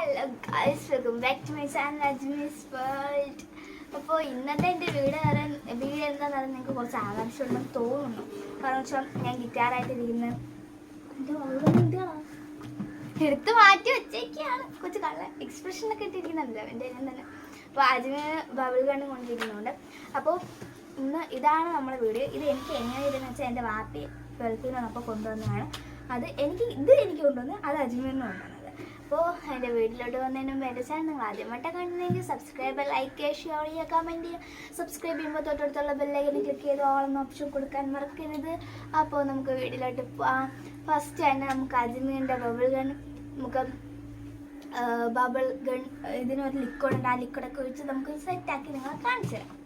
Hello guys welcome back to my channel Ajmi's world അപ്പോൾ ഇന്നത്തെ എന്റെ വീട് പറയാൻ വീട് എന്താണെന്ന് പറയുന്നത് നിങ്ങൾക്ക് കുറച്ച് ആകാംക്ഷയുണ്ടെന്ന് തോന്നുന്നു. കാരണം വെച്ചാൽ ഞാൻ ഗിറ്റാറായിട്ടിരിക്കുന്നത് എന്റെ എന്താണ് എടുത്ത് മാറ്റി വെച്ചേക്കാണ് കുറച്ച് കള്ള എക്സ്പ്രഷനൊക്കെ ഇട്ടിരിക്കുന്നുണ്ടല്ലോ എന്റെ ഞാൻ തന്നെ. അപ്പോൾ അജ്മീർ ബബിൾ കണ്ണ് കൊണ്ടിരിക്കുന്നുണ്ട് അപ്പോൾ ഇന്ന് ഇതാണ് നമ്മുടെ വീട്. ഇത് എനിക്ക് എങ്ങനെ ഇതെന്ന് വെച്ചാൽ എന്റെ വാപ്പി ഗൾഫിൽ വന്നപ്പോൾ കൊണ്ടുവന്നതാണ്. അത് എനിക്ക് ഇത് എനിക്ക് കൊണ്ടുവന്ന് അത് അജ്മീറിന് കൊണ്ടുവന്നത് അപ്പോൾ എന്റെ വീട്ടിലോട്ട് വന്നതിന് മുമ്പ് എന്റെ ചാനൽ നിങ്ങൾ ആദ്യമായിട്ട് കാണുന്നതെങ്കിൽ സബ്സ്ക്രൈബ് ലൈക്ക് ഷെയർ ചെയ്യുക കമന്റ് ചെയ്യുക. സബ്സ്ക്രൈബ് ചെയ്യുമ്പോൾ തൊട്ടടുത്തുള്ള ബെല്ലൈക്കന് ക്ലിക്ക് ചെയ്ത് ഓളെന്ന ഓപ്ഷൻ കൊടുക്കാൻ മറക്കരുത്. അപ്പോൾ നമുക്ക് വീട്ടിലോട്ട് പോവാം. ഫസ്റ്റ് തന്നെ നമുക്ക് അജ്മീറിന്റെ ബബിൾ ഗൺ നമുക്ക് ബബിൾ ഗൺ ഇതിനൊരു ലിക്വിഡ് ഉണ്ട്. ആ ലിക്വിഡൊക്കെ ഒഴിച്ച് നമുക്ക് സെറ്റാക്കി നിങ്ങളെ കാണിച്ചു തരാം.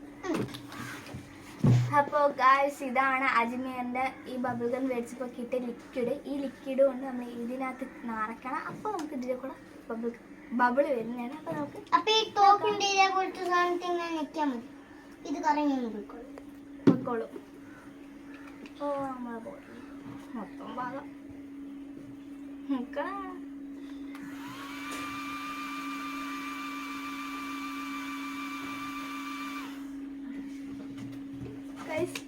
അപ്പോൾ ഗായ്സ് ഇതാണ് അജ്മീറിന്റെ ഈ ബബിൾ ഗൺ മേടിച്ചപ്പോൾ കിട്ടിയ ലിക്വിഡ് ഈ ലിക്വിഡ് കൊണ്ട് നമ്മൾ ഇതിനകത്ത് നിറയ്ക്കണം അപ്പോൾ നമുക്ക് ഇതിന്റെ കൂടെ ബബിൾ ബബിൾ വരുന്നതാണ്. അപ്പോൾ നമുക്ക് അപ്പൊ ഈ ടോക്കിന്റെ ഇതേ കുറിച്ച് സാധനത്തിൽ ഇങ്ങനെ നിൽക്കാൻ മതി ഇത് കറങ്ങി പൊക്കോളും ഓ നമ്മൾ മൊത്തം ഭാഗം നിൽക്കണം ഗൈസ്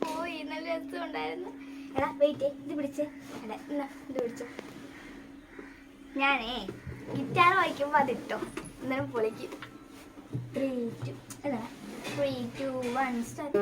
ഉണ്ടായിരുന്നു. എടാ വെയിറ്റ് ഇത് പിടിച്ച്. എടാ എന്നാ ഇത് പിടിച്ചോ. ഞാനേ ഗിറ്റാർ വായിക്കുമ്പോൾ അതിട്ടോ. എന്നാലും പൊളിക്കും. ത്രീ ടു അല്ല ത്രീ ടു വൺ സ്റ്റാർട്ട്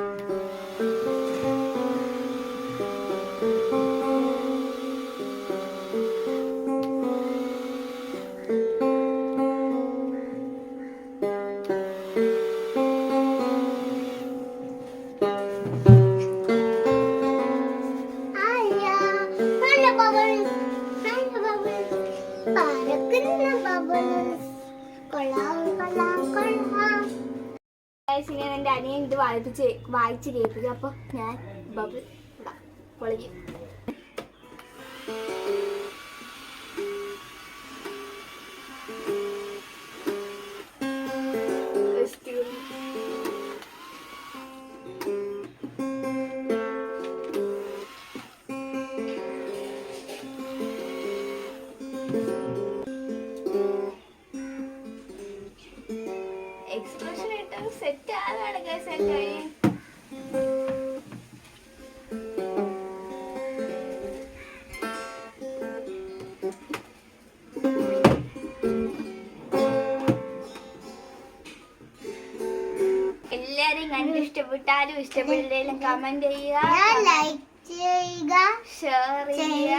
ഇങ്ങനെ എന്റെ അനിയൻ ഇത് വായിപ്പിച്ച് വായിച്ച് കേൾപ്പിക്കും. അപ്പോൾ ഞാൻ ബബിൾ ഇടാം. സെറ്റ് ആവാണ് ഗൈസ് എല്ലാരും കണ്ട് ഇഷ്ടപ്പെട്ടാലും ഇഷ്ടപ്പെട്ടില്ലെങ്കിലും കമന്റ് ചെയ്യുക. ലൈക്ക് ചെയ്യുക ഷെയർ ചെയ്യുക.